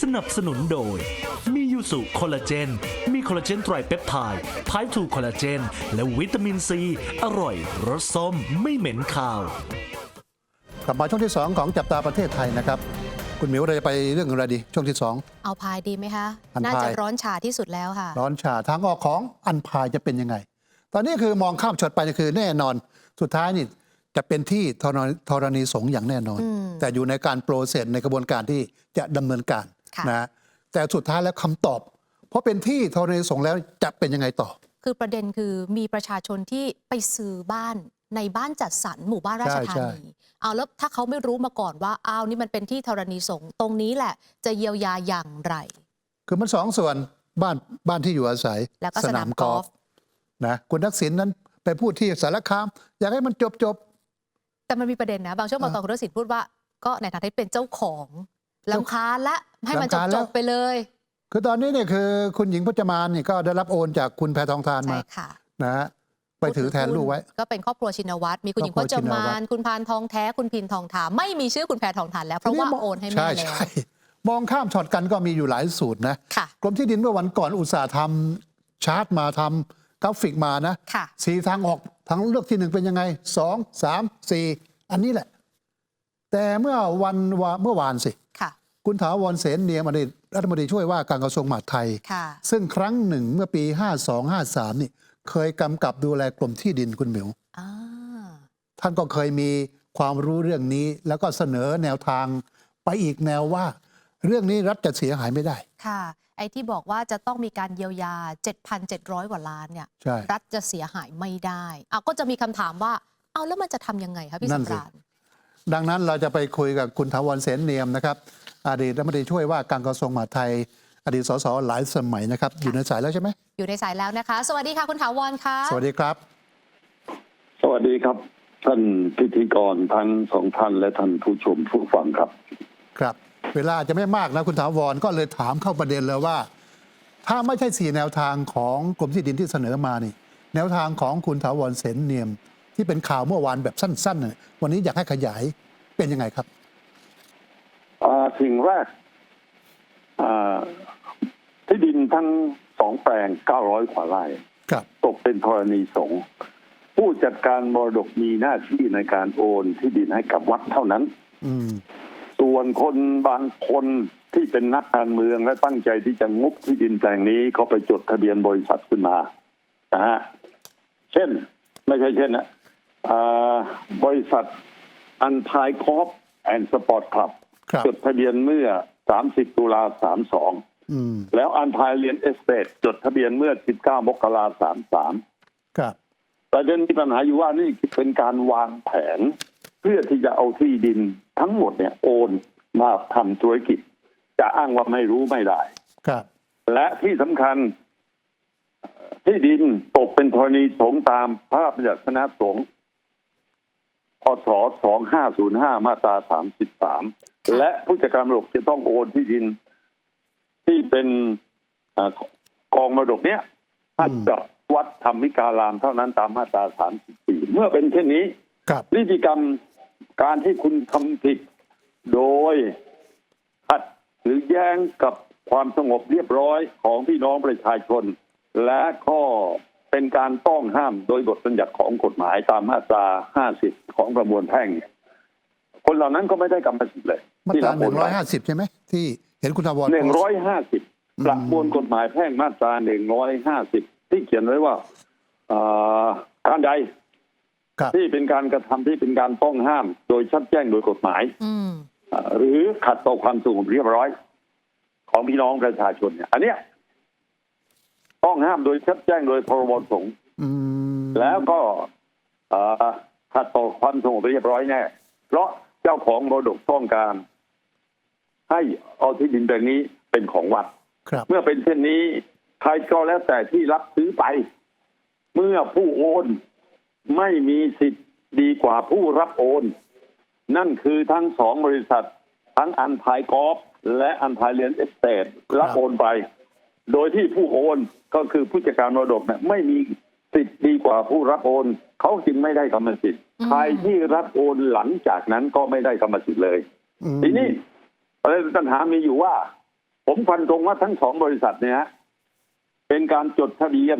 สนับสนุนโดย มียูสุคอลลาเจน มีคอลลาเจนไตรเปปไทด์ไพทูคอลลาเจน และวิตามินซี อร่อย รสส้มไม่เหม็นคาวกลับมาช่วงที่ 2 ของจับตาประเทศไทยนะครับ คุณหมิวเราจะไปเรื่องอะไรดี ช่วงที่เอาพายดีไหมคะอันพายน่าจะร้อนฉาที่สุดแล้วค่ะ2ร้อนฉาทางออกของอันพายจะเป็นยังไง ตอนนี้คือมองข้ามช็อตไปคือแน่นอนสุดท้ายนี่ จะเป็นที่ธรณีธรณีสงฆ์อย่างแน่นอนอืมแต่อยู่ในการโปรเซสในกระบวนการที่จะดำเนินการค่ะนะแต่สุดท้ายแล้วคำตอบ เพราะเป็นที่ธรณีสงฆ์แล้วจะเป็นยังไงต่อ คือประเด็นคือมีประชาชนที่ไปซื้อบ้านในบ้านจัดสรรหมู่บ้านราชธาใช่นีเอาแล้วถ้าเขาไม่รู้มาก่อนว่าอ้าวนี่มันเป็นที่ธรณีสงฆ์ตรงนี้แหละ จะเยียวยาอย่างไร คือมันสองส่วนบ้านบ้านที่อยู่อาศัยแล้วก็สนามกอล์ฟนะคุณทักษิณนั้นไปพูดที่สารคาม อยากให้มันจบจบ แต่มันมีประเด็นนะ บางช่วงบางตอนคุณทักษิณพูดว่า ก็ในฐานะที่เป็นเจ้าของลำคาญละให้มันจบรำคาญจแล้วบไปเลยๆคือตอนนี้เนี่ยคือคุณหญิงพจมานนี่ก็ได้รับโอนจากคุณแพทองทานใช่มาค่ะนะฮะไปถือแทนลูกไว้ ก็เป็นครอบครัวชินวัตรมีคุณหญิงครพอบครัจวชินวัมาตรนคุณพานทองแท้คุณพินทองถามไม่มีชื่อคุณแพทองทานแล้วเพราะว่าโอนให้แม่ใช่แล้วใช่มองข้ามช็อตกันก็มีอยู่หลายสูตรนะค่ะกรมที่ดินเมื่อวันก่อนอุตสาห์ทำชาร์ตมาทำ กราฟิกมานะค่ะสี่ทางออกทางเลือกที่หนึ่งเป็นยังไงสองสามสี่อันนี้แหละ แต่เมื่อวันวาเมื่อวานสิค่ะคุณถาวรเสนเนียมอดีตรัฐมนตรีช่วยว่าการกระทรวงมหาดไทยค่ะซึ่งครั้งหนึ่งเมื่อปี 52-53 นี่ เคยกำกับดูแลกรมที่ดินคุณหมิวอ่าท่านก็เคยมีความรู้เรื่องนี้ แล้วก็เสนอแนวทางไปอีกแนวว่า เรื่องนี้รัฐจะเสียหายไม่ได้ค่ะ ไอ้ที่บอกว่าจะต้องมีการเยียวยา 7,700 กว่าล้านเนี่ยใช่รัฐจะเสียหายไม่ได้เอาก็จะมีคำถามว่า เอาแล้วมันจะทำยังไงคะพี่นั่สนงสิกรานต์ดังนั้นเราจะไปคุยกับคุณถาวรเสนเนียมนะครับ อดีตรัฐมนตรีช่วยว่าการกระทรวงมหาดไทย อดีตสสหลายสมัยนะครับ อยู่ในสายแล้วใช่ไหมอยู่ในสายแล้วนะคะ สวัสดีค่ะคุณถาวรค่ะ สวัสดีครับ สวัสดีครับ ท่านพิธีกรทั้งสองท่านและท่านผู้ชมผู้ฟังครับ ครับ เวลาจะไม่มากนะคุณถาวรก็เลยถามเข้าประเด็นเลยว่า ถ้าไม่ใช่สี่แนวทางของกรมที่ดินที่เสนอมานี่ แนวทางของคุณถาวรเสนเนียม ที่เป็นข่าวเมื่อวานแบบสั้นๆน่ะวันนี้อยากให้ขยายเป็นยังไงครับอ่าสิ่งแรกอ่าที่ดินทั้งสองแปลง900กว่าไร่ครับตกเป็นธรณีสงฆ์ผู้จัดการมรดกมีหน้าที่ในการโอนที่ดินให้กับวัดเท่านั้นอืม ส่วนคนบางคนที่เป็นนักการเมืองและตั้งใจที่จะงุบที่ดินแปลงนี้เขาไปจดทะเบียนบริษัทขึ้นมานะฮะเช่น ไม่ใช่เช่นนะอ่าบริษัทอันพายคอฟแอนด์สปอร์ตคลับครับจดทะเบียนเมื่อ 30 ตุลา32อืมแล้วอันพายเรียนเอสเตทจดทะเบียนเมื่อ 19 มกรา33ครับประเด็นที่ปัญหาอยู่ว่านี่เป็นการวางแผน เพื่อที่จะเอาที่ดินทั้งหมดเนี่ยโอนมาทำธุรกิจ จะอ้างว่าไม่รู้ไม่ได้ครับ และและที่สำคัญที่ดินตกเป็นธรณีสงฆ์ตามพระราชบัญญัติคณะสงฆ์พศ2505 มาตรา 33 และผู้จัดการมรดกจะต้องโอนที่ดิน ที่เป็นอากองมรดกเนี้ยให้กับวัดธรรมิการามเท่านั้นตามมาตรา 34 เมื่อเป็นเช่นนี้ครับนิติกรรม การที่คุณทำผิดโดยขัดหรือแย้งกับความสงบเรียบร้อยของพี่น้องประชาชน และก็เป็นการต้องห้ามโดยบทบัญญัติของกฎหมายตามมาตรา 50 ของประมวลแพ่งเนี่ยคนเหล่านั้นก็ไม่ได้กรรมสิทธิ์เลย มาที่ตราบหโอนึ่งร้อยไปห้าสิบใช่ไหมที่เห็นคุณถาวรหนึ่งร้อยห้าสิบอืมประมวลกฎหมายแพ่งมาตราหนึ่งร้อยห้าสิบที่เขียนไว้ว่าเอ่อการใดครับ ที่เป็นการกระทำที่เป็นการต้องห้าม โดยชัดแจ้งโดยกฎหมายอืมเอ่อหรือขัดต่อความสงบเรียบร้อย ของพี่น้องประชาชนเนี่ยอันเนี้ยต้องห้ามโดยชัดแจ้งโดยพรบสงฆ์อืมแล้วก็เอ่อขัดต่อความสงบเรียบร้อยแน่เพราะเจ้าของมรดกต้องการ ให้เอาที่ดินแปลงนี้เป็นของวัดครับเมื่อเป็นเช่นนี้ใครก็แล้วแต่ที่รับซื้อไป เมื่อผู้โอน ไม่มีสิทธิ์ดีกว่าผู้รับโอน นั่นคือทั้งสองบริษัท ทั้งอันพายกอล์ฟและอันพายเรียนเอสเตทรับโอนไป โดยที่ผู้โอนก็คือผู้จัดการมรดกเนี่ยไม่มีสิทธิ์ดีกว่าผู้รับโอน เขาจึงไม่ได้กรรมสิทธิ์อืมใครที่รับโอนหลังจากนั้นก็ไม่ได้กรรมสิทธิ์เลยอืมทีนี้ประเด็นปัญหามีอยู่ว่า ผมฟันตรงว่าทั้งสองบริษัทเนี่ยฮะเป็นการจดทะเบียน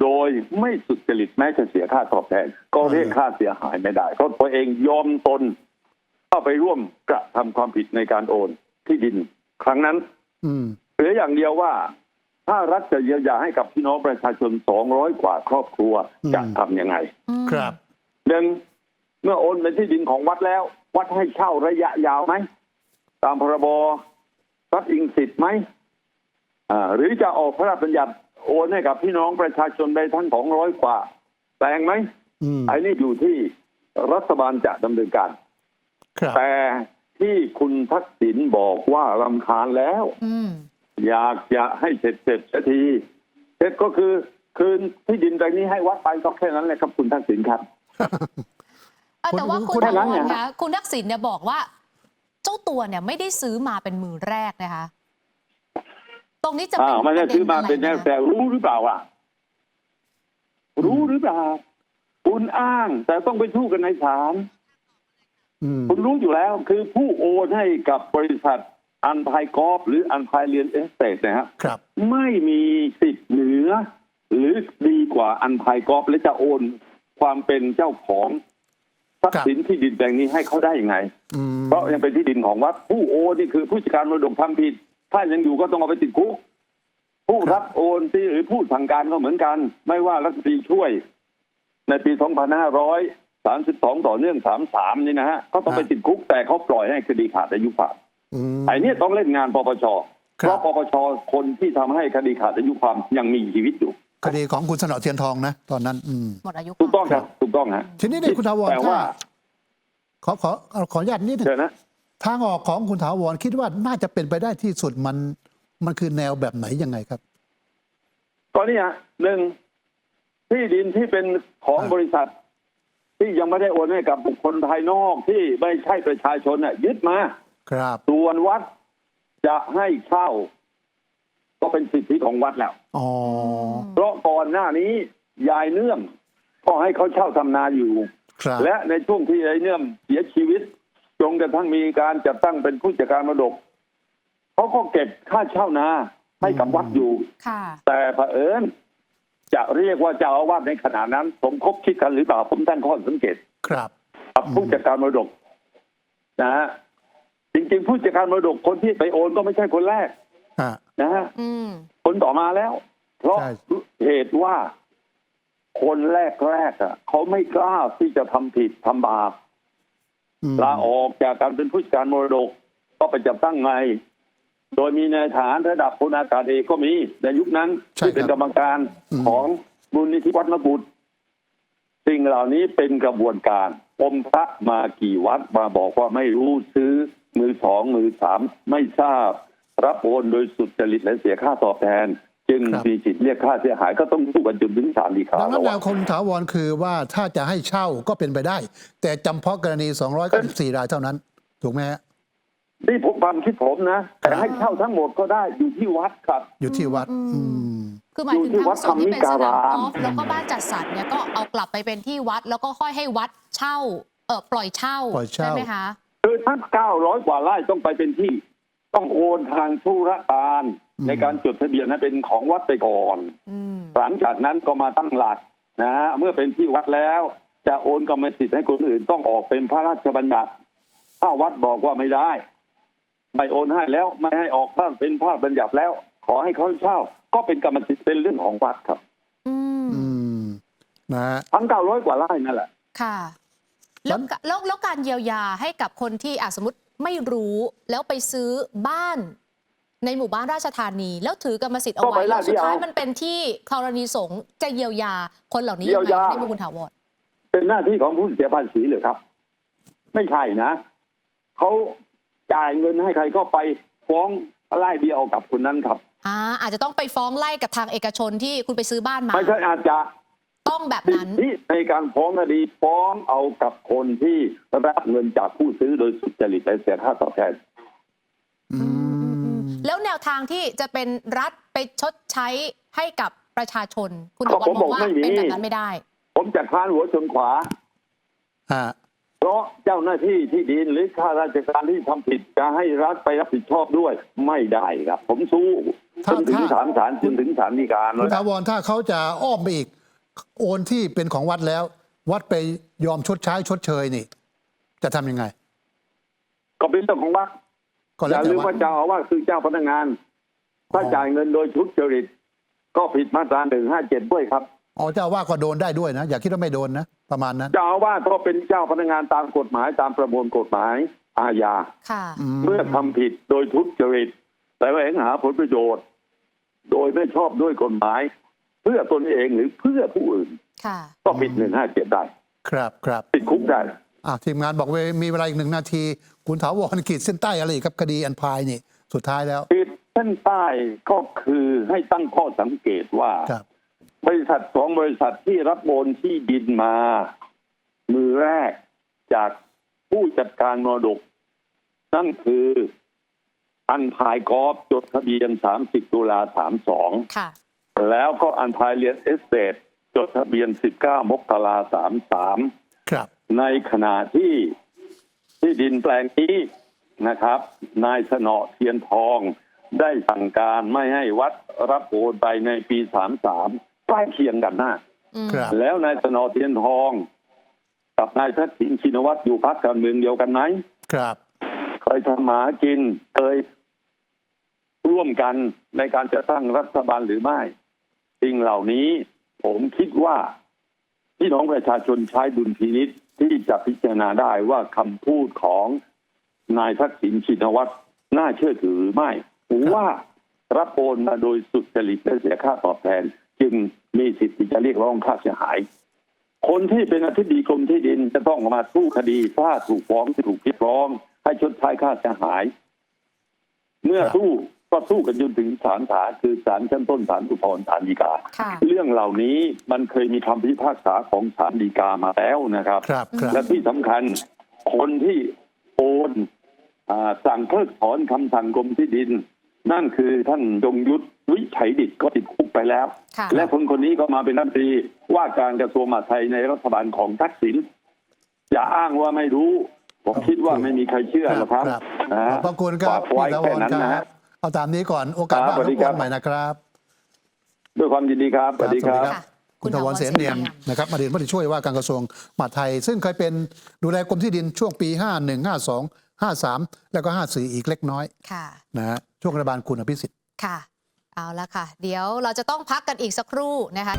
โดยไม่สุจริตแม้จะเสียค่าตอบแทน ก็เรียกค่าเสียหายไม่ได้ เพราะตัวเองยอมตนเข้าไปร่วมกระทำความผิดในการโอนที่ดิน ครั้งนั้นอืมเหลืออย่างเดียวว่า ถ้ารัฐจะเยียวยาให้กับพี่น้องประชาชน200กว่าครอบครัวอืมจะทำยังไงอืมครับหนึ่งเมื่อโอนเป็นที่ดินของวัดแล้ว วัดให้เช่าระยะยาวไหมตามพรบรัฐอิงสิทธิ์ไหมอ่าหรือจะออกพระราชบัญญัติ โอนให้กับพี่น้องประชาชนได้ทั้ง200กว่าแปลงไหมอืมไอ้นี่อยู่ที่รัฐบาลจะดำเนินการครับแต่ที่คุณทักษิณบอกว่าลำคาญแล้วอืมอยากจะให้เสร็จเสร็จสักทีเสร็จก็คือ คืนที่ดินแปลงนี้ให้วัดไปก็แค่นั้นแหละครับคุณทักษิณครับเอ่อแต่ว่าคุคุณณถาคุณวนั่รนไงคะคุณทักษิณเนี่ยบอกว่า เจ้าตัวเนี่ยไม่ได้ซื้อมาเป็นมือแรกนะคะ ตรงนี้จะเป็อ้าวไม่ได้ซื้อมาเป็นแน่ประด็แต่อะไระรู้หรือเปล่าอะ รู้หรือเปล่า คุณอ้าง แต่ต้องไปสู้กันในศาล อืม คุณรู้อยู่แล้วคือผู้โอนให้กับบริษัทอันพายกอล์ฟหรืออันพายเรียนเอสเตทนะครับครับ ไม่มีสิทธิ์เหนือ หรือดีกว่าอันพายกอล์ฟและจะโอนความเป็นเจ้าของทรัพย์สินที่ดินแปลงนี้ให้เขาได้ยังไง อืมเพราะยังเป็นที่ดินของวัดผู้โอนนี่คือผู้จัดการมรดกทำผิด ถ้ายังอยู่ก็ต้องเอาไปติดคุก ผู้รับโอนที่หรือผู้สั่งการก็เหมือนกัน ไม่ว่ารัฐมนตรีช่วย ในปี 2532 ต่อเนื่อง 33 นี่นะฮะเขาต้องไปติดคุกแต่เขาปล่อยให้คดีขาดอายุความอืมไอ้เนี่ยต้องเล่นงานปปชคเพรับราะปปชคนที่ทำให้คดีขาดอายุความยังมีชีวิตอยู่ คดีของคุณสนอเทียนทองนะ ตอนนั้นอืมหมดอายุถูกต้องครับถูกต้องฮะทีนี้เนี่ยคุณถาวรแต่ว่าขอขอขออนุญาตนิดหนึงเชิญนะ ทางออกของคุณถาวรคิดว่าน่าจะเป็นไปได้ที่สุดมันมันคือแนวแบบไหนยังไงครับก็เนี่ยหนึ่งที่ดินที่เป็นของอ่าบริษัท ที่ยังไม่ได้โอนให้กับบุคคลภายนอกที่ไม่ใช่ประชาชนน่ะยึดมา ครับ ส่วนวัดจะให้เช่า ก็เป็นสิทธิของวัดแล้ว อ๋อ เพราะก่อนหน้านี้ยายเนื่อมก็ให้เขาเช่าทำนาอยู่ ครับ และในช่วงที่ยายเนื่อมเสียชีวิตจ นกระทั่งมีการจัดตั้งเป็นผู้จัดการมรดกเขาก็เก็บค่าเช่านาให้กับวัดอยู่ค่ะแต่เผอิญจะเรียกว่าเจ้าอาวาสในขณะนั้นสมคบคิดกันหรือเปล่าผมตั้งข้อสังเกตครับกับผู้จัดการมรดก นะฮะจริงๆผู้จัดการมรดกคนที่ไปโอนก็ไม่ใช่คนแรกฮะนะฮะอืมคนต่อมาแล้ว เพราะใช่เหตุว่าคนแรกแรกๆอะเขาไม่กล้าที่จะทำผิดทำบาปอืม ลาออกจากการเป็นผู้จัดการมรดก ก็ไปจับตั้งไงโดยมีนายฐานระดับพลอากาศเอกก็มีในยุคนั้นใช่ที่เป็นคกรับรรมการอืมของมูลนิธิวัดมกุฎสิ่งเหล่านี้เป็นกระบวนการอมพระมากี่วัดมาบอกว่าไม่รู้ซื้อมือสองมือสามไม่ทราบ รับโอนโดยสุจริตและเสียค่าตอบแทน จึงครับมีสิทธิ์เรียกค่าเสียหายก็ต้องสู้กันจนถึงศาลฎีกาดังนั้แล้นวแนอะวคุณถาวรคือว่าถ้าจะให้เช่าก็เป็นไปได้ แต่จำเพาะกรณี 294 รายเท่านั้น ถูกไหมฮะนี่ผมความคิดผมนะ แต่ครับให้เช่าทั้งหมดก็ได้อยู่ที่วัดครับ อยู่ที่วัด อืมอืมคือหมายถึงอยู่ที่วัทั้ดงส่วนที่เป็นสนามธรรมิการามกอล์ฟแล้วก็บ้านจัดสรรเนี่ยก็เอากลับไปเป็นที่วัด แล้วก็ค่อยให้วัดเช่า เออปล่อยเช่าปล่อยเช่า ใช่ไหมคะคือถ้าเก้าร้อยกว่าไร่ต้องไปเป็นที่ ต้องโอนทางธุรการอืม ในการจดทะเบียนให้เป็นของวัดไปก่อนอืมหลังจากนั้นก็มาตั้งหลักนะฮะเมื่อเป็นที่วัดแล้ว จะโอนกรรมสิทธิ์ให้คนอื่นต้องออกเป็นพระราชบัญญัติถ้าวัดบอกว่าไม่ได้ไม่โอนให้แล้วไม่ให้ออกบ้างเป็นพระราชบัญญัติแล้ว ขอให้เขาเช่า ก็เป็นกรรมสิทธิ์เป็นเรื่องของวัดครับ อืมอืมนะฮะทั้งเก้าร้อยกว่าไร่นั่นแหละ ค่ะ แล้วมันแล้วแล้วการเยียวยาให้กับคนที่อาสมมติไม่รู้แล้วไปซื้อบ้าน ในหมู่บ้านราชธานี แล้วถือกรรมสิทธิ์เอาก็ไปไว้แล้วลาดสุดท้ายยาวมันเป็นที่ธรณีสงฆ์จะเยียวยาคนเหล่านี้เยียัยงวไงยาในมุมคุณถาวรเป็นหน้าที่ของผู้เสียภาษีเลยครับ ไม่ใช่นะเขาจ่ายเงินให้ใครก็ไปฟ้องไล่เดียวกับคนนั้นครับอ่าอาจจะต้องไปฟ้องไล่กับทางเอกชนที่คุณไปซื้อบ้านมาไม่ใช่อาจจะต้องแบบสิทนั้นธิในการฟ้องคดีฟ้องเอากับคนที่รับเงินจากผู้ซื้อโดยสุจริตและเสียค่าตอบแทน อืมแล้ วแนวทางที่จะเป็นรัฐไปชดใช้ให้กับประชาชน คุณถาวก็รผมมองว่าบอกไม่มีเป็นแบบนั้นไม่ได้ ผมจะค้านหัวชนขวาฮะเพราะเจ้าหน้าที่ที่ดินหรือข้าราชการที่ทำผิดจะให้รัฐไปรับผิดชอบด้วยไม่ได้ครับ ผมสู้จถ้านถึงถ้าศาลศาลจนถึงศาลฎีกาคุณแล้วถาวรถ้าเขาจะอ้อมไปอีก โอนที่เป็นของวัดแล้ว วัดไปยอมชดใช้ชดเชยนี่ จะทำยังไง ก็เป็นเรื่องของวัด ก็อแล้วย่าแต่ลืมวัดว่าเจ้าอาวาสคือเจ้าพนักงาน ถ้าอ๋อจ่ายเงินโดยทุจริต ก็ผิดมาตราหนึ่งห้าเจ็ดด้วยครับ อ๋อเจ้าว่าก็โดนได้ด้วยนะ อย่าคิดว่าไม่โดนนะ ประมาณนั้น เจ้าอาวาสก็เป็นเจ้าพนักงานตามกฎหมายตามประมวลกฎหมายอาญา ค่ะ เมื่อทำผิดโดยทุจริต แต่ว่าแสวงหาผลประโยชน์ โดยไม่ชอบด้วยกฎหมาย เพื่อตนเองหรือเพื่อผู้อื่น ค่ะ ก็ผิดหนึ่งห้าเจ็ดได้ครับครับ ติดคุกได้อะ ทีมงานบอกว่ามีเวลาอีกหนึ่งนาที คุณถาวรขีดเส้นใต้อะไรอีกครับคดีอันพายนี่ สุดท้ายแล้วติดเส้นใต้ก็คือให้ตั้งข้อสังเกตว่าครับบริษัทสองบริษัทที่รับโอนที่ดินมา มือแรกจากผู้จัดการมรดก นั่นคืออันพายกอล์ฟจดทะเบียน 30 ตุลา 32ค่ะแล้วก็อันพายเรียนเอสเตทจดทะเบียน 19 มกรา 33 ครับ ในขณะที่ที่ดินแปลงนี้นะครับ นายสนอเทียนทองได้สั่งการไม่ให้วัดรับโอนไปในปี33ใกล้เคียงกันหน้าอืมครับแล้วนายสนอเทียนทอง กับนายทักษิณชินวัตรอยู่พักการเมืองเดียวกันไหมครับเคยทำหมากินเคยร่วมกันในการจะตั้งรัฐบาลหรือไม่สิ่งเหล่านี้ ผมคิดว่าพี่น้องประชาชนใช้ดุลพินิษ ที่จะพิจารณาได้ว่าคำพูดของนายทักษิณชินวัตรน่าเชื่อถือหรือไม่หรือว่ารับโอนมาโดยสุจริตและเสียค่าตอบแทน จึงมีสิทธิ์ที่จะเรียกร้องค่าเสียหาย คนที่เป็นอธิบดีกรมที่ดินจะต้องมาสู้คดีถ้าถูกฟ้องถูกพิฟ้อง ให้ชดใช้ค่าเสียหาย เมื่อครับสู้ ก็สู้กันจนถึงศาลศาลคือศาลชั้นต้นศาลอุทธรณ์ศาลฎีกาค่ะเรื่องเหล่านี้มันเคยมีคำพิพากษาของศาลฎีกามาแล้วนะครับครับครับและที่สำคัญคนที่โอนอาสั่งเพิกถอนคำสั่งกรมที่ดิน นั่นคือท่านยงยุทธวิชัยดิตก็ติดคุกไปแล้วค่ะและคนคนนี้ก็มาเป็นรัฐมนตรีว่าการกระทรวงมหาดไทยในรัฐบาลของทักษิณอย่าอ้างว่าไม่รู้ ผมคิดว่าไม่มีใครเชื่อหรอกครับครับนะขอบพระคุณครับฝากไว้พี่ถาวแค่รนั้นคนะรัฮะบ เอาตามนี้ก่อนโอกาสครับหน้าสวัสดีรบคกรัวบนใหม่นะครับ ด้วยความยินดีครับสวัสดีครับค่ะคุณถาวรเสนเนียมนะครับอดีตรัฐมนตรีช่วยว่าการกระทรวงมหาดไทย ซึ่งเคยเป็นดูแลกรมที่ดินช่วงปี 51 52 53 แล้วก็ 54 อีกเล็กน้อยค่ะนะฮะช่วงรัฐบาลคุณอภิสิทธิ์ค่ะ เอาละค่ะ เดี๋ยวเราจะต้องพักกันอีกสักครู่นะคะ